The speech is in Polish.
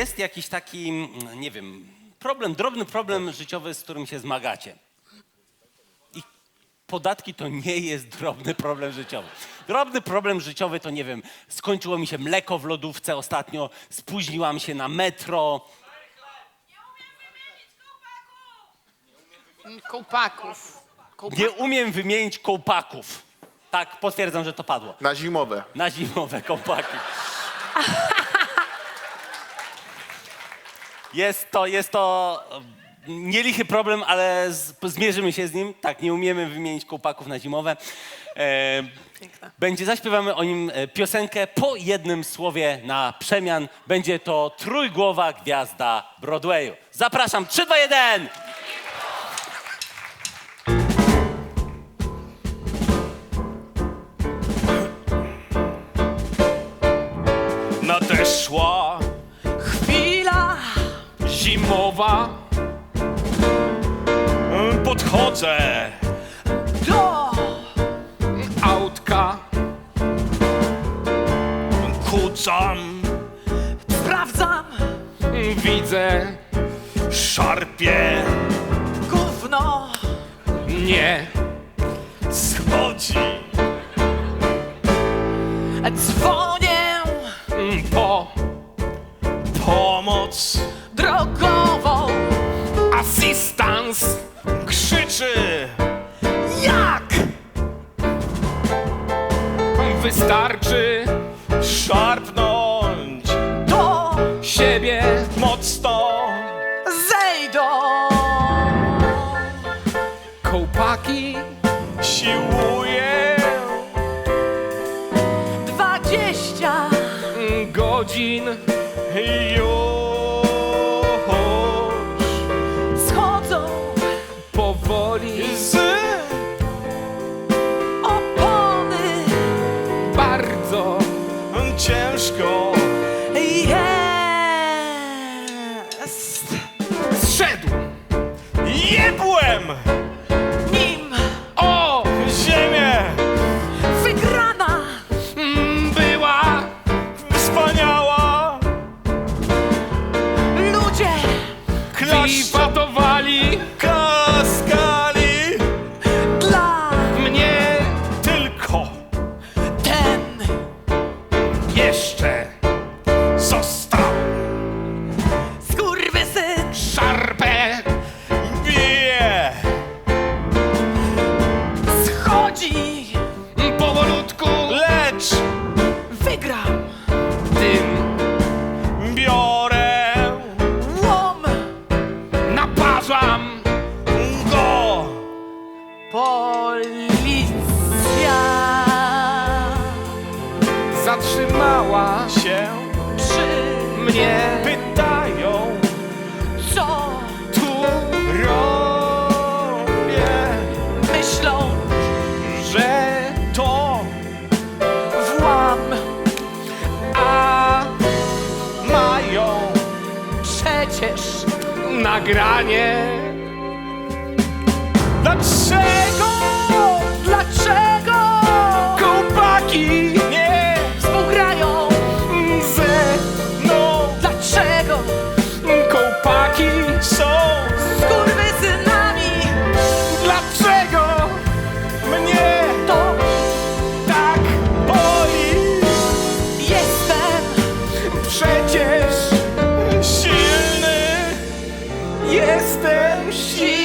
jest jakiś taki, mm, nie wiem, problem, drobny problem życiowy, z którym się zmagacie. I podatki to nie jest drobny problem życiowy. Drobny problem życiowy to, nie wiem, skończyło mi się mleko w lodówce ostatnio, spóźniłam się na metro, Kołpaków. Kołpa... nie umiem wymienić kołpaków. Tak, potwierdzam, że to padło. Na zimowe. Na zimowe kołpaki. Jest to, jest to nielichy problem, ale z, zmierzymy się z nim. Tak, nie umiemy wymienić kołpaków na zimowe. E, Piękne. będzie, zaśpiewamy o nim e, piosenkę po jednym słowie na przemian. Będzie to trójgłowa gwiazda Broadwayu. Zapraszam, 3, 2, 1! Zimowa. Podchodzę. Do autka. Kucam, sprawdzam. Widzę, szarpie, gówno. nie. Schodzi. Dzwonię wystarczy szarpnąć Do siebie mocno. zejdą. Kołpaki siłuje Dwadzieścia godzin już schodzą powoli ciężko. Jest! Zszedł! Jebłem! Nim! O ziemię wygrana. Mm, była wspaniała. Ludzie! Klasztowali, mnie, pytają, co tu robię, myślą że to włam. a mają Przecież nagranie she